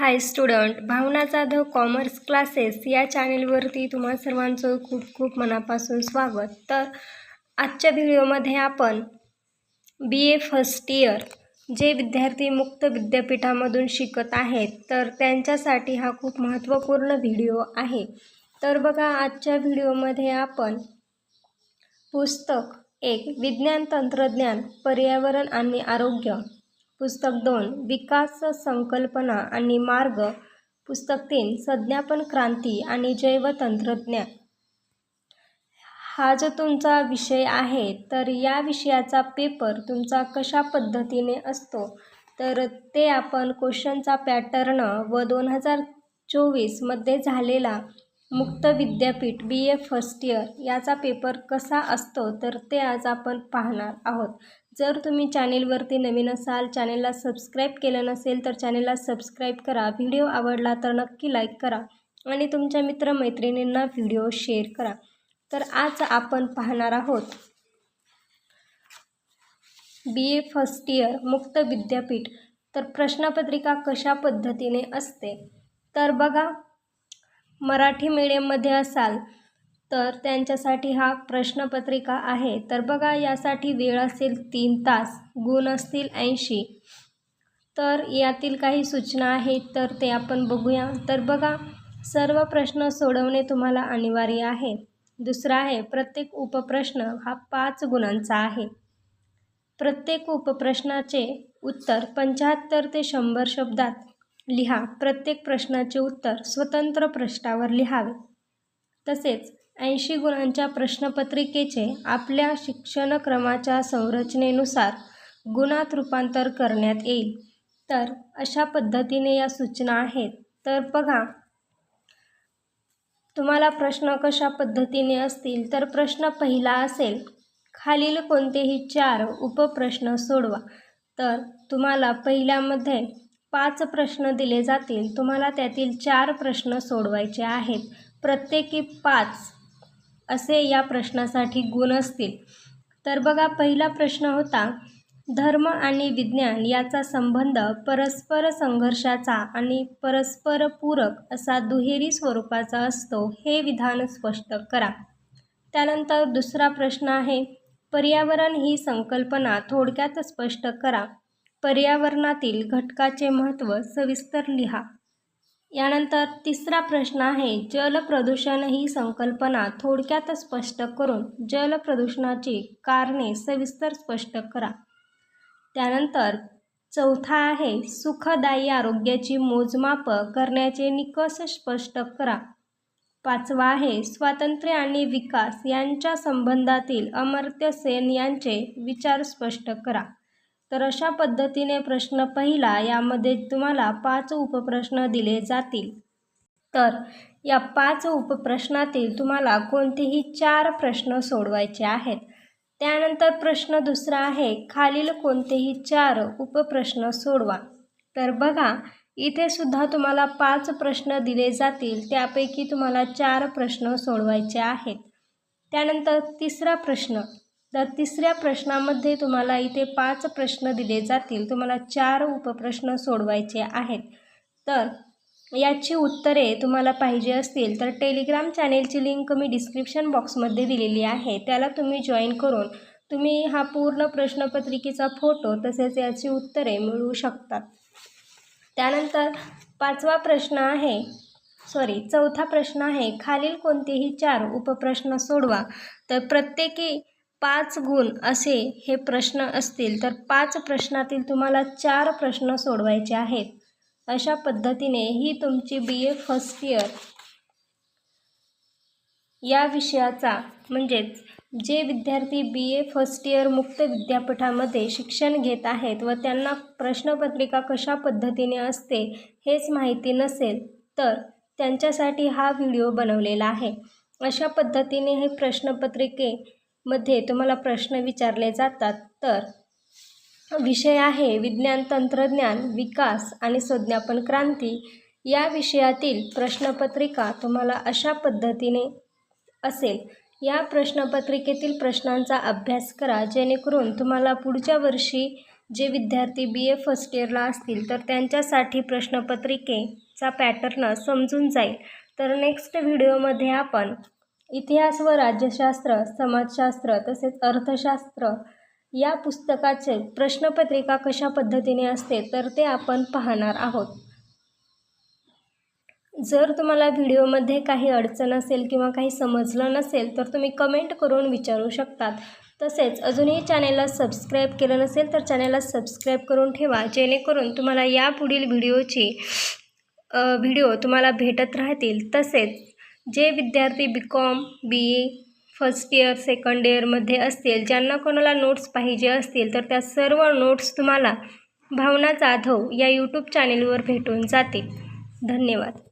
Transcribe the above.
Hi student Bhavana Jadhav commerce classes या चॅनेलवरती तुम्हा सर्वांचं खूप खूप मनापासून स्वागत. तर आजच्या व्हिडिओमध्ये आपण बी ए फर्स्ट इयर जे विद्यार्थी मुक्त विद्यापीठामधून शिकत आहेत तर त्यांच्यासाठी हा खूप महत्त्वपूर्ण व्हिडिओ आहे. तर बघा आजच्या व्हिडिओमध्ये आपण पुस्तक एक विज्ञान तंत्रज्ञान पर्यावरण आणि आरोग्य पुस्तक दोन विकास संकल्पना आणि मार्ग पुस्तक तीन संज्ञापन क्रांती आणि जैवतंत्रज्ञान हा जो तुमचा विषय आहे तर या विषयाचा पेपर तुमचा कशा पद्धतीने असतो? तर ते आपण क्वेश्चनचा पॅटर्न व दोन हजार चोवीसमध्ये झालेला मुक्त विद्यापीठ बी ए फर्स्ट इयर याचा पेपर कसा असतो तर ते आज आपण पाहणार आहोत. जर तुम्ही चॅनेलवरती नवीन असाल चॅनेलला सबस्क्राईब केलं नसेल तर चॅनेलला सबस्क्राईब करा. व्हिडिओ आवडला तर नक्की लाईक करा आणि तुमच्या मित्रमैत्रिणींना व्हिडिओ शेअर करा. तर आज आपण पाहणार आहोत. बी ए फर्स्ट इयर मुक्त विद्यापीठ. तर प्रश्नपत्रिका कशा पद्धतीने असते? तर बघा मराठी मीडियममध्ये असाल तर त्यांच्यासाठी हा प्रश्नपत्रिका आहे. तर बघा यासाठी वेळ असेल तीन तास गुण असतील ऐंशी. तर यातील काही सूचना आहेत तर ते आपण बघूया. तर बघा सर्व प्रश्न सोडवणे तुम्हाला अनिवार्य आहे. दुसरा आहे प्रत्येक उपप्रश्न हा पाच गुणांचा आहे. प्रत्येक उपप्रश्नाचे उत्तर पंच्याहत्तर ते शंभर शब्दात लिहा. प्रत्येक प्रश्नाचे उत्तर स्वतंत्र पृष्ठावर लिहावे. तसेच ऐंशी गुणांच्या प्रश्नपत्रिकेचे आपल्या शिक्षणक्रमाच्या संरचनेनुसार गुणात रूपांतर करण्यात येईल. तर अशा पद्धतीने या सूचना आहेत. तर बघा तुम्हाला प्रश्न कशा पद्धतीने असतील? तर प्रश्न पहिला असेल खालील कोणतेही चार उपप्रश्न सोडवा. तर तुम्हाला पहिल्यामध्ये पाच प्रश्न दिले जातील. तुम्हाला त्यातील चार प्रश्न सोडवायचे आहेत. प्रत्येकी पाच असे या प्रश्नासाठी गुण असतील. तर बघा पहिला प्रश्न होता धर्म आणि विज्ञान याचा संबंध परस्पर संघर्षाचा आणि परस्पर पूरक असा दुहेरी स्वरूपाचा असतो हे विधान स्पष्ट करा. त्यानंतर दुसरा प्रश्न आहे पर्यावरण ही संकल्पना थोडक्यात स्पष्ट करा. पर्यावरणातील घटकाचे महत्त्व सविस्तर लिहा. यानंतर तिसरा प्रश्न आहे जलप्रदूषण ही संकल्पना थोडक्यात स्पष्ट करून जलप्रदूषणाची कारणे सविस्तर स्पष्ट करा. त्यानंतर चौथा आहे सुखदायी आरोग्याची मोजमाप करण्याचे निकष स्पष्ट करा. पाचवा आहे स्वातंत्र्य आणि विकास यांच्या संबंधातील अमर्त्य सेन यांचे विचार स्पष्ट करा. तर अशा पद्धतीने प्रश्न पहिला यामध्ये तुम्हाला पाच उपप्रश्न दिले जातील. तर या पाच उपप्रश्नातील तुम्हाला कोणतेही चार प्रश्न सोडवायचे आहेत. त्यानंतर प्रश्न दुसरा आहे खालील कोणतेही चार उपप्रश्न सोडवा. तर बघा इथे सुद्धा तुम्हाला पाच प्रश्न दिले जातील त्यापैकी तुम्हाला चार प्रश्न सोडवायचे आहेत. त्यानंतर तिसरा प्रश्न तर तिसऱ्या प्रश्नामध्ये तुम्हाला इथे पाच प्रश्न दिले जातील. तुम्हाला चार उपप्रश्न सोडवायचे आहेत. तर याची उत्तरे तुम्हाला पाहिजे असतील तर टेलिग्राम चॅनेलची लिंक मी डिस्क्रिप्शन बॉक्समध्ये दिलेली आहे. त्याला तुम्ही जॉईन करून तुम्ही हा पूर्ण प्रश्नपत्रिकेचा फोटो तसेच याची उत्तरे मिळवू शकतात. त्यानंतर पाचवा प्रश्न आहे सॉरी चौथा प्रश्न आहे खालील कोणतेही चार उपप्रश्न सोडवा. तर प्रत्येकी पाच गुण असे हे प्रश्न असतील तर पाच प्रश्नातील तुम्हाला चार प्रश्न सोडवायचे आहेत. अशा पद्धतीने ही तुमची बी ए फर्स्ट इयर या विषयाचा म्हणजेच जे विद्यार्थी बी ए फर्स्ट इयर मुक्त विद्यापीठामध्ये शिक्षण घेत आहेत व त्यांना प्रश्नपत्रिका कशा पद्धतीने असते हेच माहिती नसेल तर त्यांच्यासाठी हा व्हिडिओ बनवलेला आहे. अशा पद्धतीने हे प्रश्नपत्रिके मध्ये तुम्हाला प्रश्न विचारले जातात. तर विषय आहे विज्ञान तंत्रज्ञान विकास आणि संज्ञापन क्रांती. या विषयातील प्रश्नपत्रिका तुम्हाला अशा पद्धतीने असेल. या प्रश्नपत्रिकेतील प्रश्नांचा अभ्यास करा जेणेकरून तुम्हाला पुढच्या वर्षी जे विद्यार्थी बी ए फर्स्ट इयरला असतील तर त्यांच्यासाठी प्रश्नपत्रिकेचा पॅटर्न समजून जाईल. तर नेक्स्ट व्हिडिओमध्ये आपण इतिहास व राज्यशास्त्र समाजशास्त्र तसेच अर्थशास्त्र या पुस्तकाचे प्रश्नपत्रिका कशा पद्धतीने असते तर ते आपण पाहणार आहोत. जर तुम्हाला व्हिडिओमध्ये काही अडचण असेल किंवा काही समजलं नसेल तर तुम्ही कमेंट करून विचारू शकतात. तसेच अजूनही चॅनेलला सबस्क्राईब केलं नसेल तर चॅनेलला सबस्क्राईब करून ठेवा जेणेकरून तुम्हाला यापुढील व्हिडिओची व्हिडिओ तुम्हाला भेटत राहतील. तसेच जे विद्यार्थी B com B A first year second इयरमध्ये असतील ज्यांना कोणाला नोट्स पाहिजे असतील तर त्या सर्व नोट्स तुम्हाला भावना जाधव या यूट्यूब चॅनेलवर भेटून जातील. धन्यवाद.